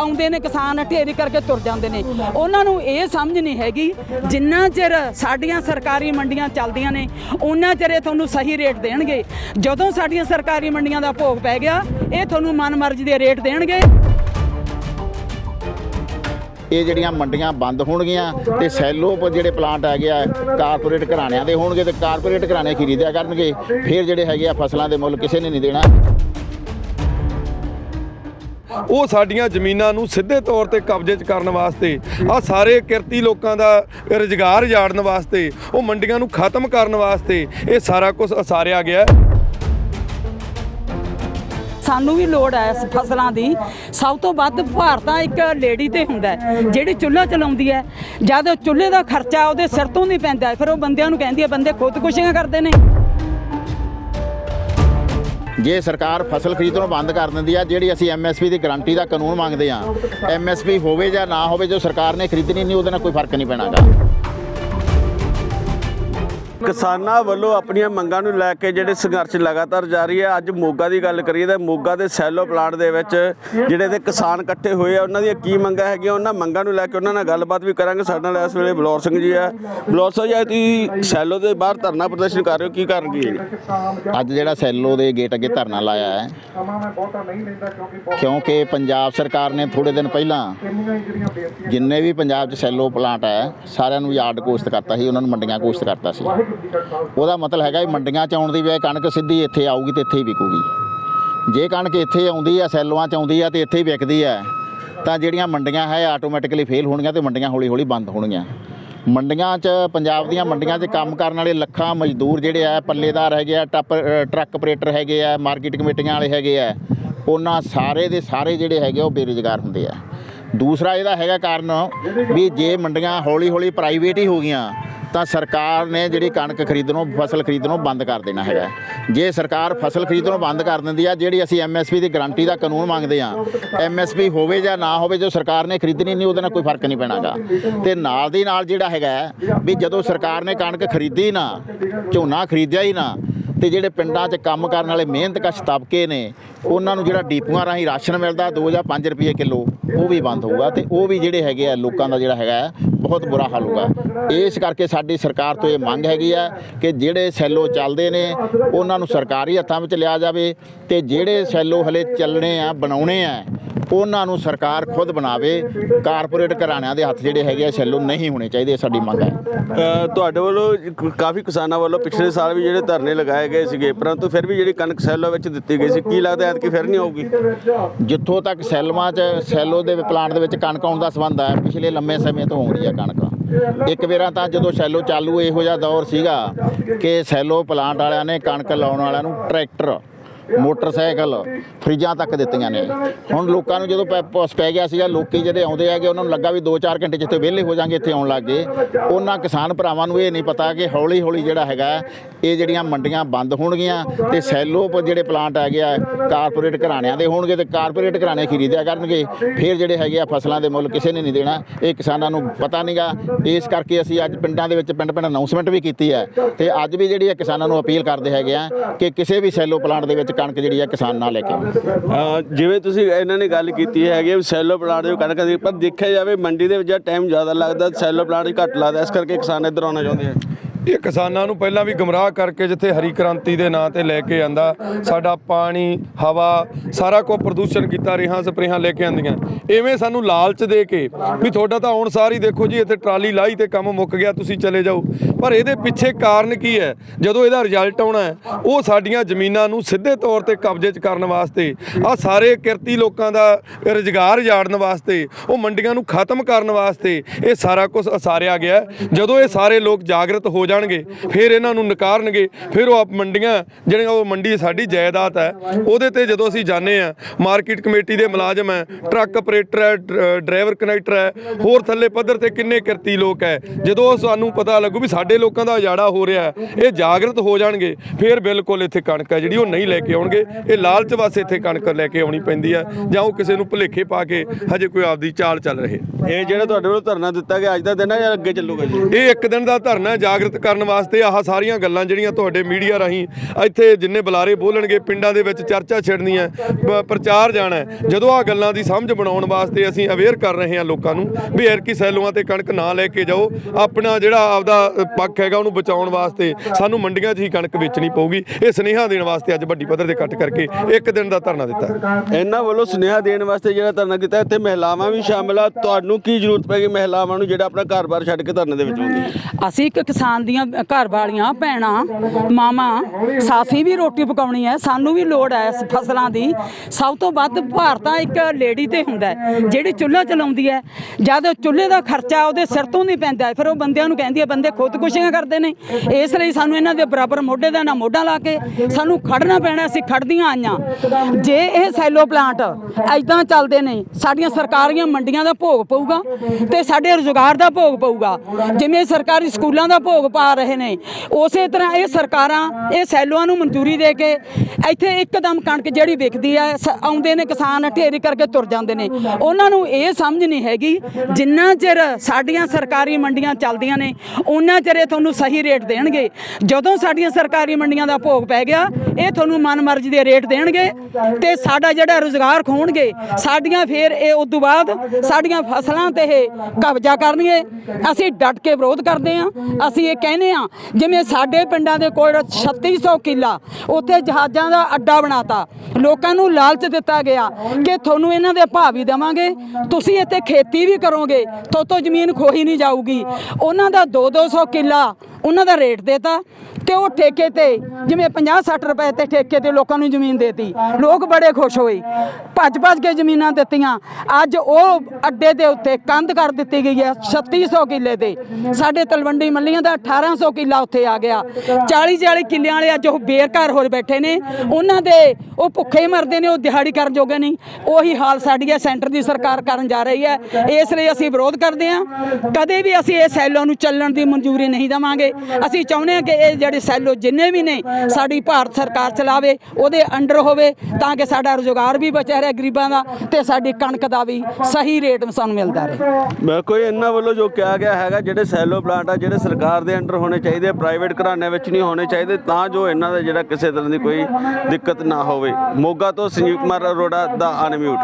ਆਉਂਦੇ ਨੇ, ਕਿਸਾਨ ਢੇਰੀ ਕਰਕੇ ਤੁਰ ਜਾਂਦੇ ਨੇ। ਉਹਨਾਂ ਨੂੰ ਇਹ ਸਮਝ ਨਹੀਂ ਹੈਗੀ, ਜਿੰਨਾ ਚਿਰ ਸਾਡੀਆਂ ਸਰਕਾਰੀ ਮੰਡੀਆਂ ਚੱਲਦੀਆਂ ਨੇ ਉਹਨਾਂ ਚਿਰ ਇਹ ਤੁਹਾਨੂੰ ਸਹੀ ਰੇਟ ਦੇਣਗੇ। ਜਦੋਂ ਸਾਡੀਆਂ ਸਰਕਾਰੀ ਮੰਡੀਆਂ ਦਾ ਭੋਗ ਪੈ ਗਿਆ, ਇਹ ਤੁਹਾਨੂੰ ਮਨਮਰਜ਼ੀ ਦੇ ਰੇਟ ਦੇਣਗੇ। ਇਹ ਜਿਹੜੀਆਂ ਮੰਡੀਆਂ ਬੰਦ ਹੋਣਗੀਆਂ, ਤੇ ਸੈਲੋ ਜਿਹੜੇ ਪਲਾਂਟ ਹੈਗੇ ਆ, ਕਾਰਪੋਰੇਟ ਘਰਾਣਿਆਂ ਦੇ ਹੋਣਗੇ ਤੇ ਕਾਰਪੋਰੇਟ ਘਰਾਣੇ ਖਰੀਦਿਆ ਕਰਨਗੇ। ਫਿਰ ਜਿਹੜੇ ਹੈਗੇ ਆ ਫਸਲਾਂ ਦੇ ਮੁੱਲ ਕਿਸੇ ਨੇ ਨਹੀਂ ਦੇਣਾ। ਉਹ ਸਾਡੀਆਂ ਜ਼ਮੀਨਾਂ ਨੂੰ ਸਿੱਧੇ ਤੌਰ ਤੇ ਕਬਜ਼ੇ 'ਚ ਕਰਨ ਵਾਸਤੇ ਆ ਸਾਰੇ ਕਿਰਤੀ ਲੋਕਾਂ ਦਾ ਰੁਜ਼ਗਾਰ ਉਜਾੜਨ ਵਾਸਤੇ ਉਹ ਮੰਡੀਆਂ ਨੂੰ ਖਤਮ ਕਰਨ ਵਾਸਤੇ ਇਹ ਸਾਰਾ ਕੁਝ ਅਸਾਰਿਆ ਗਿਆ। ਹੈ। ਸਾਨੂੰ ਵੀ ਲੋੜ ਹੈ ਇਸ ਫਸਲਾਂ ਦੀ। ਸਭ ਤੋਂ ਵੱਧ ਭਾਰ ਤਾਂ ਇੱਕ ਲੇਡੀ ਤੇ ਹੁੰਦਾ ਹੈ, ਜਿਹੜੀ ਚੁੱਲ੍ਹਾ ਚਲਾਉਂਦੀ ਹੈ। ਜਦ ਉਹ ਚੁੱਲ੍ਹੇ ਦਾ ਖਰਚਾ ਉਹਦੇ ਸਿਰ ਤੋਂ ਨਹੀਂ ਪੈਂਦਾ ਫਿਰ ਉਹ ਬੰਦਿਆਂ ਨੂੰ ਕਹਿੰਦੀ ਹੈ ਬੰਦੇ ਖੁਦਕੁਸ਼ੀਆਂ ਕਰਦੇ ਨੇ। ਜੇ ਸਰਕਾਰ ਫਸਲ ਖਰੀਦਣੋਂ ਬੰਦ ਕਰ ਦਿੰਦੀ ਆ, ਜਿਹੜੀ ਅਸੀਂ ਐਮਐਸਪੀ ਦੀ ਗਾਰੰਟੀ ਦਾ ਕਾਨੂੰਨ ਮੰਗਦੇ ਆ ਐਮਐਸਪੀ ਹੋਵੇ ਜਾਂ ਨਾ ਹੋਵੇ, ਜੋ ਸਰਕਾਰ ਨੇ ਖਰੀਦਣੀ ਨਹੀਂ, ਉਹਦੇ ਨਾਲ ਕੋਈ ਫ਼ਰਕ ਨਹੀਂ ਪੈਣਾਗਾ। ਕਿਸਾਨਾਂ ਵੱਲੋਂ ਆਪਣੀਆਂ ਮੰਗਾਂ ਨੂੰ ਲੈ ਕੇ ਜਿਹੜੇ ਸੰਘਰਸ਼ ਲਗਾਤਾਰ ਜਾਰੀ ਹੈ, ਅੱਜ ਮੋਗਾ ਦੀ ਗੱਲ ਕਰੀਏ ਤਾਂ ਮੋਗਾ ਦੇ ਸੈਲੋ ਪਲਾਂਟ ਦੇ ਵਿੱਚ ਜਿਹੜੇ ਤੇ ਕਿਸਾਨ ਇਕੱਠੇ ਹੋਏ ਆ, ਉਹਨਾਂ ਦੀਆਂ ਕੀ ਮੰਗਾਂ ਹੈਗੀਆਂ, ਉਹਨਾਂ ਮੰਗਾਂ ਨੂੰ ਲੈ ਕੇ ਉਹਨਾਂ ਨਾਲ ਗੱਲਬਾਤ ਵੀ ਕਰਾਂਗੇ। ਸਾਡੇ ਨਾਲ ਇਸ ਵੇਲੇ ਬਲੌਰ ਸਿੰਘ ਜੀ ਆ। ਬਲੌਰ ਸਿੰਘ ਜੀ, ਅੱਜ ਤੁਸੀਂ ਸੈਲੋ ਦੇ ਬਾਹਰ ਧਰਨਾ ਪ੍ਰਦਰਸ਼ਨ ਕਰ ਰਹੇ ਹੋ, ਕੀ ਕਰਨ ਕੀ ਹੈ ਅੱਜ ਜਿਹੜਾ ਸੈਲੋ ਦੇ ਗੇਟ ਅੱਗੇ ਧਰਨਾ ਲਾਇਆ ਹੈ, ਕਿਉਂਕਿ ਪੰਜਾਬ ਸਰਕਾਰ ਨੇ ਥੋੜੇ ਦਿਨ ਪਹਿਲਾਂ ਜਿੰਨੇ ਵੀ ਪੰਜਾਬ 'ਚ ਸੈਲੋ ਪਲਾਂਟ ਹੈ, ਸਾਰਿਆਂ ਨੂੰ ਯਾਰਡ ਕੋਸਟ ਕਰਤਾ ਸੀ, ਉਹਨਾਂ ਨੂੰ ਮੰਡੀਆਂ ਕੋਸਟ ਕਰਤਾ ਸੀ। ਉਹਦਾ ਮਤਲਬ ਹੈਗਾ ਵੀ ਮੰਡੀਆਂ 'ਚ ਆਉਣ ਦੀ ਬਜਾਏ ਕਣਕ ਸਿੱਧੀ ਇੱਥੇ ਆਊਗੀ ਤੇ ਇੱਥੇ ਹੀ ਵਿਕੂਗੀ। ਜੇ ਕਣਕ ਇੱਥੇ ਆਉਂਦੀ ਆ, ਸੈਲੋਆਂ 'ਚ ਆਉਂਦੀ ਆ ਤੇ ਇੱਥੇ ਹੀ ਵਿਕਦੀ ਆ, ਤਾਂ ਜਿਹੜੀਆਂ ਮੰਡੀਆਂ ਹੈ ਆਟੋਮੈਟਿਕਲੀ ਫੇਲ ਹੋਣਗੀਆਂ ਤੇ ਮੰਡੀਆਂ ਹੌਲੀ ਹੌਲੀ ਬੰਦ ਹੋਣਗੀਆਂ। ਮੰਡੀਆਂ 'ਚ, ਪੰਜਾਬ ਦੀਆਂ ਮੰਡੀਆਂ 'ਚ ਕੰਮ ਕਰਨ ਵਾਲੇ ਲੱਖਾਂ ਮਜ਼ਦੂਰ ਜਿਹੜੇ ਆ, ਪੱਲੇਦਾਰ ਹੈਗੇ ਆ, ਟੱਪ ਟਰੱਕ ਆਪਰੇਟਰ ਹੈਗੇ ਆ, ਮਾਰਕੀਟ ਕਮੇਟੀਆਂ ਵਾਲੇ ਹੈਗੇ ਆ, ਉਹਨਾਂ ਸਾਰੇ ਦੇ ਸਾਰੇ ਜਿਹੜੇ ਹੈਗੇ ਉਹ ਬੇਰੁਜ਼ਗਾਰ ਹੁੰਦੇ ਆ। ਦੂਸਰਾ ਇਹਦਾ ਹੈਗਾ ਕਾਰਨ ਵੀ ਜੇ ਮੰਡੀਆਂ ਹੌਲੀ ਹੌਲੀ ਪ੍ਰਾਈਵੇਟ ਹੀ ਹੋ ਗਈਆਂ ਤਾਂ ਸਰਕਾਰ ਨੇ ਜਿਹੜੀ ਕਣਕ ਖਰੀਦਣੋਂ, ਫਸਲ ਖਰੀਦਣੋਂ ਬੰਦ ਕਰ ਦੇਣਾ ਹੈਗਾ। ਜੇ ਸਰਕਾਰ ਫਸਲ ਖਰੀਦਣੋਂ ਬੰਦ ਕਰ ਦਿੰਦੀ ਆ, ਜਿਹੜੀ ਅਸੀਂ ਐਮਐਸਪੀ ਦੀ ਗਾਰੰਟੀ ਦਾ ਕਾਨੂੰਨ ਮੰਗਦੇ ਆ ਐਮਐਸਪੀ ਹੋਵੇ ਜਾਂ ਨਾ ਹੋਵੇ, ਜੋ ਸਰਕਾਰ ਨੇ ਖਰੀਦਣੀ ਨਹੀਂ, ਉਹਦੇ ਨਾਲ ਕੋਈ ਫ਼ਰਕ ਨਹੀਂ ਪੈਣਾਗਾ। ਤੇ ਨਾਲ ਦੀ ਨਾਲ ਜਿਹੜਾ ਹੈਗਾ ਵੀ ਜਦੋਂ ਸਰਕਾਰ ਨੇ ਕਣਕ ਖਰੀਦੀ ਨਾ, ਝੋਨਾ ਖਰੀਦਿਆ ਹੀ ਨਾ ਤੇ ਜਿਹੜੇ ਪਿੰਡਾਂ 'ਚ ਕੰਮ ਕਰਨ ਵਾਲੇ ਮਿਹਨਤਕਸ਼ ਤਬਕੇ ਨੇ, ਉਹਨਾਂ ਨੂੰ ਜਿਹੜਾ ਡੀਪੂਆਂ ਰਾਹੀਂ ਰਾਸ਼ਨ ਮਿਲਦਾ 2 ਜਾਂ 5 ਰੁਪਏ ਕਿਲੋ, ਉਹ ਵੀ ਬੰਦ ਹੋਊਗਾ ਤੇ ਉਹ ਵੀ ਜਿਹੜੇ ਹੈਗੇ ਆ, ਲੋਕਾਂ ਦਾ ਜਿਹੜਾ ਹੈਗਾ ਬਹੁਤ ਬੁਰਾ ਹਾਲ ਹੋਊਗਾ। ਇਸ ਕਰਕੇ ਸਾਡੀ ਸਰਕਾਰ ਤੋਂ ਇਹ ਮੰਗ ਹੈਗੀ ਆ ਕਿ ਜਿਹੜੇ ਸੈਲੋ ਚੱਲਦੇ ਨੇ, ਉਹਨਾਂ ਨੂੰ ਸਰਕਾਰੀ ਹੱਥਾਂ ਵਿੱਚ ਲਿਆ ਜਾਵੇ ਤੇ ਜਿਹੜੇ ਸੈਲੋ ਹਲੇ ਚੱਲਣੇ ਆ, ਬਣਾਉਣੇ ਆ ਉਹਨਾਂ ਨੂੰ ਸਰਕਾਰ ਖੁਦ ਬਣਾਵੇ ਕਾਰਪੋਰੇਟ ਘਰਾਣਿਆਂ ਦੇ ਹੱਥ ਜਿਹੜੇ ਹੈਗੇ ਆ ਸੈਲੋ ਨਹੀਂ ਹੋਣੇ ਚਾਹੀਦੇ ਇਹ ਸਾਡੀ ਮੰਗ ਹੈ। ਤੁਹਾਡੇ ਵੱਲੋਂ ਕਾਫੀ ਕਿਸਾਨਾਂ ਵੱਲੋਂ ਪਿਛਲੇ ਸਾਲ ਵੀ ਜਿਹੜੇ ਧਰਨੇ ਲਗਾਏ ਗਏ ਸੀਗੇ ਪਰੰਤੂ ਫਿਰ ਵੀ ਜਿਹੜੀ ਕਣਕ ਸੈਲੋ ਵਿੱਚ ਦਿੱਤੀ ਗਈ ਸੀ ਕੀ ਲੱਗਦਾ ਐਤਕੀ ਫਿਰ ਨਹੀਂ ਹੋਊਗੀ? ਜਿੱਥੋਂ ਤੱਕ ਸੈਲਮਾਂ 'ਚ ਸੈਲੋ ਦੇ ਪਲਾਂਟ ਦੇ ਵਿੱਚ ਕਣਕ ਆਉਣ ਦਾ ਸੰਬੰਧ ਹੈ ਪਿਛਲੇ ਲੰਮੇ ਸਮੇਂ ਤੋਂ ਆਉਂਦੀ ਹੈ ਕਣਕ। ਇੱਕ ਵਾਰਾਂ ਤਾਂ ਜਦੋਂ ਸੈਲੋ ਚਾਲੂ ਇਹੋ ਜਿਹਾ ਦੌਰ ਸੀਗਾ ਕਿ ਸੈਲੋ ਪਲਾਂਟ ਵਾਲਿਆਂ ਨੇ ਕਣਕ ਲਾਉਣ ਵਾਲਿਆਂ ਨੂੰ ਟਰੈਕਟਰ ਮੋਟਰਸਾਈਕਲ ਫਰਿੱਜਾਂ ਤੱਕ ਦਿੱਤੀਆਂ ਨੇ। ਹੁਣ ਲੋਕਾਂ ਨੂੰ ਜਦੋਂ ਪੈ- ਪੁੱਛ ਪੈ ਗਿਆ ਸੀਗਾ, ਲੋਕੀ ਜਿਹੜੇ ਆਉਂਦੇ ਹੈਗੇ, ਉਹਨਾਂ ਨੂੰ ਲੱਗਾ ਵੀ 2-4 ਘੰਟੇ ਜਿੱਥੇ ਵਿਹਲੇ ਹੋ ਜਾਣਗੇ, ਇੱਥੇ ਆਉਣ ਲੱਗ ਗਏ। ਉਹਨਾਂ ਕਿਸਾਨ ਭਰਾਵਾਂ ਨੂੰ ਇਹ ਨਹੀਂ ਪਤਾ ਕਿ ਹੌਲੀ ਹੌਲੀ ਜਿਹੜਾ ਹੈਗਾ, ਇਹ ਜਿਹੜੀਆਂ ਮੰਡੀਆਂ ਬੰਦ ਹੋਣਗੀਆਂ ਤੇ ਸੈਲੋ ਪ- ਜਿਹੜੇ ਪਲਾਂਟ ਹੈਗੇ ਆ, ਕਾਰਪੋਰੇਟ ਘਰਾਣਿਆਂ ਦੇ ਹੋਣਗੇ ਤੇ ਕਾਰਪੋਰੇਟ ਘਰਾਣੇ ਖਰੀਦਿਆ ਕਰਨਗੇ। ਫਿਰ ਜਿਹੜੇ ਹੈਗੇ ਆ ਫਸਲਾਂ ਦੇ ਮੁੱਲ ਕਿਸੇ ਨੇ ਨਹੀਂ ਦੇਣਾ। ਇਹ ਕਿਸਾਨਾਂ ਨੂੰ ਪਤਾ ਨਹੀਂਗਾ ਇਸ ਕਰਕੇ ਅਸੀਂ ਅੱਜ ਪਿੰਡਾਂ ਦੇ ਵਿੱਚ ਪਿੰਡ ਪਿੰਡ ਅਨਾਉਂਸਮੈਂਟ ਵੀ ਕੀਤੀ ਹੈ। ਤੇ ਅੱਜ ਵੀ ਜਿਹੜੀ ਹੈ ਕਿਸਾਨਾਂ ਨੂੰ ਅਪੀਲ ਕਰਦੇ ਹੈਗੇ ਆ ਕਿ ਕਿਸੇ ਵੀ ਸੈਲੋ ਪਲਾਂਟ ਦੇ ਵਿੱਚ ਕਣਕ ਜਿਹੜੀ ਹੈ ਕਿਸਾਨ ਨਾ ਲੈ ਕੇ ਆਉਣ। ਜਿਵੇਂ ਤੁਸੀਂ ਇਹਨਾਂ ਨੇ ਗੱਲ ਕੀਤੀ ਹੈਗੀ ਵੀ ਸੈਲੋ ਪਲਾਂਟ ਦੇ ਕਣਕ ਦੀ, ਪਰ ਦੇਖਿਆ ਜਾਵੇ ਮੰਡੀ ਦੇ ਵਿੱਚ ਟਾਈਮ ਜ਼ਿਆਦਾ ਲੱਗਦਾ, ਸੈਲੋ ਪਲਾਂਟ ਘੱਟ ਲੱਗਦਾ, ਇਸ ਕਰਕੇ ਕਿਸਾਨ ਇੱਧਰ ਆਉਣਾ ਚਾਹੁੰਦੇ ਆ। ਇਹ ਕਿਸਾਨਾਂ ਨੂੰ ਪਹਿਲਾਂ ਵੀ ਗਮਰਾਹ ਕਰਕੇ ਜਿੱਥੇ ਹਰੀ ਕ੍ਰਾਂਤੀ ਦੇ ਨਾਂ ਤੇ ਲੈ ਕੇ ਆਂਦਾ, ਸਾਡਾ ਪਾਣੀ, ਹਵਾ, ਸਾਰਾ ਕੁਝ ਪ੍ਰਦੂਸ਼ਣ ਕੀਤਾ, ਰੇਹਾਂ, ਸਪਰੇਹਾਂ ਲੈ ਕੇ ਆਂਦੀਆਂ। ਐਵੇਂ ਸਾਨੂੰ ਲਾਲਚ ਦੇ ਕੇ ਵੀ ਤੁਹਾਡਾ ਤਾਂ ਹੁਣ ਸਾਰੀ ਦੇਖੋ ਜੀ, ਇੱਥੇ ਟਰਾਲੀ ਲਾਈ ਤੇ ਕੰਮ ਮੁੱਕ ਗਿਆ, ਤੁਸੀਂ ਚਲੇ ਜਾਓ। ਪਰ ਇਹਦੇ ਪਿੱਛੇ ਕਾਰਨ ਕੀ ਹੈ? ਜਦੋਂ ਇਹਦਾ ਰਿਜ਼ਲਟ ਆਉਣਾ ਹੈ, ਉਹ ਸਾਡੀਆਂ ਜ਼ਮੀਨਾਂ ਨੂੰ ਸਿੱਧੇ ਤੌਰ ਤੇ ਕਬਜ਼ੇ 'ਚ ਕਰਨ ਵਾਸਤੇ ਆ ਸਾਰੇ ਕਿਰਤੀ ਲੋਕਾਂ ਦਾ ਰੁਜ਼ਗਾਰ ਉਜਾੜਨ ਵਾਸਤੇ, ਉਹ ਮੰਡੀਆਂ ਨੂੰ ਖਤਮ ਕਰਨ ਵਾਸਤੇ ਇਹ ਸਾਰਾ ਕੁਝ ਅਸਾਰਿਆ ਗਿਆ ਜਦੋਂ ਇਹ ਸਾਰੇ ਲੋਕ ਜਾਗਰਤ ਹੋ ਜਾਣਗੇ ਫਿਰ ਇਹਨਾਂ ਨੂੰ ਨਕਾਰਨਗੇ ਫਿਰ ਉਹ ਆਪ ਮੰਡੀਆਂ ਜਿਹੜੀਆਂ ਉਹ ਮੰਡੀ ਸਾਡੀ ਜਾਇਦਾਦ ਹੈ ਉਹਦੇ ਤੇ ਜਦੋਂ ਅਸੀਂ ਜਾਂਦੇ ਆ ਮਾਰਕੀਟ ਕਮੇਟੀ ਦੇ ਮੁਲਾਜ਼ਮ ਹੈ ਟਰੱਕ ਆਪਰੇਟਰ ਹੈ ਡਰ- ਡਰਾਈਵਰ ਕਨੈਕਟਰ ਹੈ ਹੋਰ ਥੱਲੇ ਪੱਧਰ ਤੇ ਕਿੰਨੇ ਕਿਰਤੀ ਲੋਕ ਹੈ ਜਦੋਂ ਸਾਨੂੰ ਪਤਾ ਲੱਗੂ ਵੀ ਸਾਡੇ ਲੋਕਾਂ ਦਾ ਉਜਾੜਾ ਹੋ ਰਿਹਾ ਹੈ ਇਹ ਜਾਗਰਤ ਹੋ ਜਾਣਗੇ ਫਿਰ ਬਿਲਕੁਲ ਇੱਥੇ ਕਣਕ ਹੈ ਜਿਹੜੀ ਉਹ ਨਹੀਂ ਲੈ ਕੇ ਆਉਣਗੇ ਇਹ ਲਾਲਚ ਵਾਸਤੇ ਇੱਥੇ ਕਣਕ ਲੈ ਕੇ ਆਉਣੀ ਪੈਂਦੀ ਹੈ ਜਾਂ ਉਹ ਕਿਸੇ ਨੂੰ ਭੁਲੇਖੇ ਪਾ ਕੇ ਹਜੇ ਕੋਈ ਆਪਦੀ ਚਾਲ ਚੱਲ ਰਹੇ। ਇਹ ਜਿਹੜਾ ਤੁਹਾਡੇ ਵੱਲੋਂ ਧਰਨਾ ਦਿੱਤਾ ਗਿਆ ਅੱਜ ਦਾ ਦਿਨ ਹੈ ਜਾਂ ਅੱਗੇ ਚੱਲੂਗਾ ਜੀ? ਇਹ ਇੱਕ ਦਿਨ ਦਾ ਧਰਨਾ ਹੈ, ਜਾਗਰਤ ਕਰਨ ਵਾਸਤੇ ਆਹ ਸਾਰੀਆਂ ਗੱਲਾਂ ਜਿਹੜੀਆਂ ਤੁਹਾਡੇ ਮੀਡੀਆ ਰਾਹੀਂ ਇੱਥੇ ਜਿੰਨੇ ਬੁਲਾਰੇ ਬੋਲਣਗੇ ਪਿੰਡਾਂ ਦੇ ਵਿੱਚ ਚਰਚਾ ਛਿੜਨੀ ਹੈ ਪ੍ਰਚਾਰ ਜਾਣਾ ਹੈ। ਜਦੋਂ ਆਹ ਗੱਲਾਂ ਦੀ ਸਮਝ ਬਣਾਉਣ ਵਾਸਤੇ ਅਸੀਂ ਅਵੇਅਰ ਕਰ ਰਹੇ ਹਾਂ ਲੋਕਾਂ ਨੂੰ ਵੀ ਐਰਕੀ ਸੈਲੋਆਂ ਤੇ ਕਣਕ ਨਾ ਲੈ ਕੇ ਜਾਓ ਆਪਣਾ ਜਿਹੜਾ ਆਪਦਾ ਪੱਖ ਹੈਗਾ ਉਹਨੂੰ ਬਚਾਉਣ ਵਾਸਤੇ ਸਾਨੂੰ ਮੰਡੀਆਂ 'ਚ ਹੀ ਕਣਕ ਵੇਚਣੀ ਪਊਗੀ ਇਹ ਸੁਨੇਹਾ ਦੇਣ ਵਾਸਤੇ ਅੱਜ ਵੱਡੀ ਪੱਧਰ ਤੇ ਇਕੱਠ ਕਰਕੇ ਇੱਕ ਦਿਨ ਦਾ ਧਰਨਾ ਦਿੱਤਾ। ਇਹਨਾਂ ਵੱਲੋਂ ਸੁਨੇਹਾ ਦੇਣ ਵਾਸਤੇ ਜਿਹੜਾ ਧਰਨਾ ਕੀਤਾ ਇੱਥੇ ਮਹਿਲਾਵਾਂ ਵੀ ਸ਼ਾਮਲ ਆ ਤੁਹਾਨੂੰ ਕੀ ਜ਼ਰੂਰਤ ਪੈ ਗਈ ਮਹਿਲਾਵਾਂ ਨੂੰ ਜਿਹੜਾ ਆਪਣਾ ਘਰ-ਬਾਰ ਛੱਡ ਕੇ ਧਰਨੇ ਦੇ ਵਿੱਚ ਆਉਂਦੀ ਅਸੀਂ ਇੱਕ ਕਿਸਾਨ ਦੀਆਂ ਘਰ ਵਾਲੀਆਂ ਭੈਣਾਂ ਮਾਮਾ ਸਾਸੀ ਵੀ ਰੋਟੀ ਪਕਾਉਣੀ ਹੈ, ਸਾਨੂੰ ਵੀ ਲੋੜ ਹੈ ਇਸ ਫਸਲਾਂ ਦੀ। ਸਭ ਤੋਂ ਵੱਧ ਭਾਰ ਤਾਂ ਇੱਕ ਲੇਡੀ ਤੇ ਹੁੰਦਾ ਜਿਹੜੀ ਚੁੱਲ੍ਹਾ ਚਲਾਉਂਦੀ ਹੈ। ਜਦ ਚੁੱਲ੍ਹੇ ਦਾ ਖਰਚਾ ਉਹਦੇ ਸਿਰ ਤੋਂ ਨਹੀਂ ਪੈਂਦਾ ਫਿਰ ਉਹ ਬੰਦਿਆਂ ਨੂੰ ਕਹਿੰਦੀ ਹੈ, ਬੰਦੇ ਖੁਦਕੁਸ਼ੀਆਂ ਕਰਦੇ ਨੇ। ਇਸ ਲਈ ਸਾਨੂੰ ਇਹਨਾਂ ਦੇ ਬਰਾਬਰ ਮੋਢੇ ਦਾ ਨਾ ਮੋਢਾ ਲਾ ਕੇ ਸਾਨੂੰ ਖੜਨਾ ਪੈਣਾ, ਅਸੀਂ ਖੜਦੀਆਂ ਆਈਆਂ। ਜੇ ਇਹ ਸੈਲੋ ਪਲਾਂਟ ਐਦਾਂ ਚੱਲਦੇ ਨੇ, ਸਾਡੀਆਂ ਸਰਕਾਰੀਆਂ ਮੰਡੀਆਂ ਦਾ ਭੋਗ ਪਊਗਾ ਤੇ ਸਾਡੇ ਰੁਜ਼ਗਾਰ ਦਾ ਭੋਗ ਪਊਗਾ। ਜਿਵੇਂ ਸਰਕਾਰੀ ਸਕੂਲਾਂ ਦਾ ਭੋਗ ਪਾ ਰਹੇ ਨੇ। ਉਸੇ ਤਰ੍ਹਾਂ ਇਹ ਸਰਕਾਰਾਂ ਇਹ ਸੈਲੋਆਂ ਨੂੰ ਮਨਜ਼ੂਰੀ ਦੇ ਕੇ ਇੱਥੇ ਇੱਕਦਮ ਕਣਕ ਜਿਹੜੀ ਵਿਕਦੀ ਹੈ ਸ- ਆਉਂਦੇ ਨੇ ਕਿਸਾਨ ਢੇਰੀ ਕਰਕੇ ਤੁਰ ਜਾਂਦੇ ਨੇ। ਉਹਨਾਂ ਨੂੰ ਇਹ ਸਮਝ ਨਹੀਂ ਹੈਗੀ ਜਿੰਨਾ ਚਿਰ ਸਾਡੀਆਂ ਸਰਕਾਰੀ ਮੰਡੀਆਂ ਚੱਲਦੀਆਂ ਨੇ ਉਹਨਾਂ ਚਿਰ ਇਹ ਤੁਹਾਨੂੰ ਸਹੀ ਰੇਟ ਦੇਣਗੇ। ਜਦੋਂ ਸਾਡੀਆਂ ਸਰਕਾਰੀ ਮੰਡੀਆਂ ਦਾ ਭੋਗ ਪੈ ਗਿਆ, ਇਹ ਤੁਹਾਨੂੰ ਮਨਮਰਜ਼ੀ ਦੇ ਰੇਟ ਦੇਣਗੇ ਤੇ ਸਾਡਾ ਜਿਹੜਾ ਰੁਜ਼ਗਾਰ ਖੋਣਗੇ, ਸਾਡੀਆਂ ਫੇਰ ਇਹ ਉਸ ਤੋਂ ਬਾਅਦ ਸਾਡੀਆਂ ਫਸਲਾਂ ਤੇ ਇਹ ਕਬਜ਼ਾ ਕਰਨਗੇ। ਅਸੀਂ ਡਟ ਕੇ ਵਿਰੋਧ ਕਰਦੇ ਹਾਂ, ਅਸੀਂ ਇਹ ਕਹਿੰਦੇ ਹਾਂ ਜਿਵੇਂ ਸਾਡੇ ਪਿੰਡਾਂ ਦੇ ਕੋਲ 3600 ਕਿੱਲਾ, ਉੱਥੇ ਜਹਾਜ਼ਾਂ ਦਾ ਅੱਡਾ ਬਣਾਤਾ। ਲੋਕਾਂ ਨੂੰ ਲਾਲਚ ਦਿੱਤਾ ਗਿਆ ਕਿ ਤੁਹਾਨੂੰ ਇਹਨਾਂ ਦੇ ਭਾਅ ਵੀ ਦੇਵਾਂਗੇ, ਤੁਸੀਂ ਇੱਥੇ ਖੇਤੀ ਵੀ ਕਰੋਗੇ ਤੋਂ ਜ਼ਮੀਨ ਖੋਹੀ ਨਹੀਂ ਜਾਊਗੀ। ਉਹਨਾਂ ਦਾ 2-200 ਕਿੱਲਾ ਉਹਨਾਂ ਦਾ ਰੇਟ ਦੇਤਾ ਤੇ ਉਹ ਠੇਕੇ ਤੇ ਜਿਵੇਂ 50-60 ਰੁਪਏ ਤੇ ਠੇਕੇ ਤੇ ਲੋਕਾਂ ਨੂੰ ਜ਼ਮੀਨ ਦੇਤੀ। ਲੋਕ ਬੜੇ ਖੁਸ਼ ਹੋਏ। ਭੱਜ ਭੱਜ ਕੇ ਜ਼ਮੀਨਾਂ ਦਿੱਤੀਆਂ। ਅੱਜ ਉਹ ਅੱਡੇ ਦੇ ਉੱਤੇ ਕੰਧ ਕਰ ਦਿੱਤੀ ਗਈ ਹੈ 3600 ਕਿੱਲੇ ਤੇ ਸਾਡੇ ਤਲਵੰਡੀ ਮੱਲੀਆਂ ਦਾ 1800 ਕਿੱਲਾ ਉੱਥੇ ਆ ਗਿਆ। 40-40 ਕਿੱਲਿਆਂ ਵਾਲੇ ਅੱਜ ਉਹ ਬੇਰਘਰ ਹੋ ਬੈਠੇ ਨੇ। ਉਹਨਾਂ ਦੇ ਉਹ ਭੁੱਖੇ ਮਰਦੇ ਨੇ, ਉਹ ਦਿਹਾੜੀ ਕਰਨ ਜੋਗੇ ਨਹੀਂ। ਉਹੀ ਹਾਲ ਸਾਡੀ ਹੈ, ਸੈਂਟਰ ਦੀ ਸਰਕਾਰ ਕਰਨ ਜਾ ਰਹੀ ਹੈ। ਇਸ ਲਈ ਅਸੀਂ ਵਿਰੋਧ ਕਰਦੇ ਹਾਂ। ਕਦੇ ਵੀ ਅਸੀਂ ਇਹ ਸੈਲੋਂ ਨੂੰ ਚੱਲਣ ਦੀ ਮਨਜ਼ੂਰੀ ਨਹੀਂ ਦੇਵਾਂਗੇ। ਅਸੀਂ ਚਾਹੁੰਦੇ ਹਾਂ ਕਿ ਇਹ ਜਿਹੜੇ ਸੈਲੋ ਜਿੰਨੇ ਵੀ ਨੇ, ਸਾਡੀ ਭਾਰਤ ਸਰਕਾਰ ਚਲਾਵੇ, ਉਹਦੇ ਅੰਡਰ ਹੋਵੇ, ਤਾਂ ਕਿ ਸਾਡਾ ਰੁਜ਼ਗਾਰ ਵੀ ਬਚਿਆ ਰਹੇ ਗਰੀਬਾਂ ਦਾ ਤੇ ਸਾਡੀ ਕਣਕ ਦਾ ਵੀ ਸਹੀ ਰੇਟ ਸਾਨੂੰ ਮਿਲਦਾ ਰਹੇ। ਕੋਈ ਇਹਨਾਂ ਵੱਲੋਂ ਜੋ ਕਿਹਾ ਗਿਆ ਹੈਗਾ, ਜਿਹੜੇ ਸੈਲੋ ਪਲਾਂਟ ਆ, ਜਿਹੜੇ ਸਰਕਾਰ ਦੇ ਅੰਡਰ ਹੋਣੇ ਚਾਹੀਦੇ, ਪ੍ਰਾਈਵੇਟ ਘਰਾਣਿਆਂ ਵਿੱਚ ਨਹੀਂ ਹੋਣੇ ਚਾਹੀਦੇ, ਤਾਂ ਜੋ ਇਹਨਾਂ ਦਾ ਜਿਹੜਾ ਕਿਸੇ ਤਰ੍ਹਾਂ ਦੀ ਕੋਈ ਦਿੱਕਤ ਨਾ ਹੋਵੇ। ਮੋਗਾ ਤੋਂ ਸੰਜੀਵ ਕੁਮਾਰ ਅਰੋੜਾ, ਦਾ ਅਨਮਿਊਟ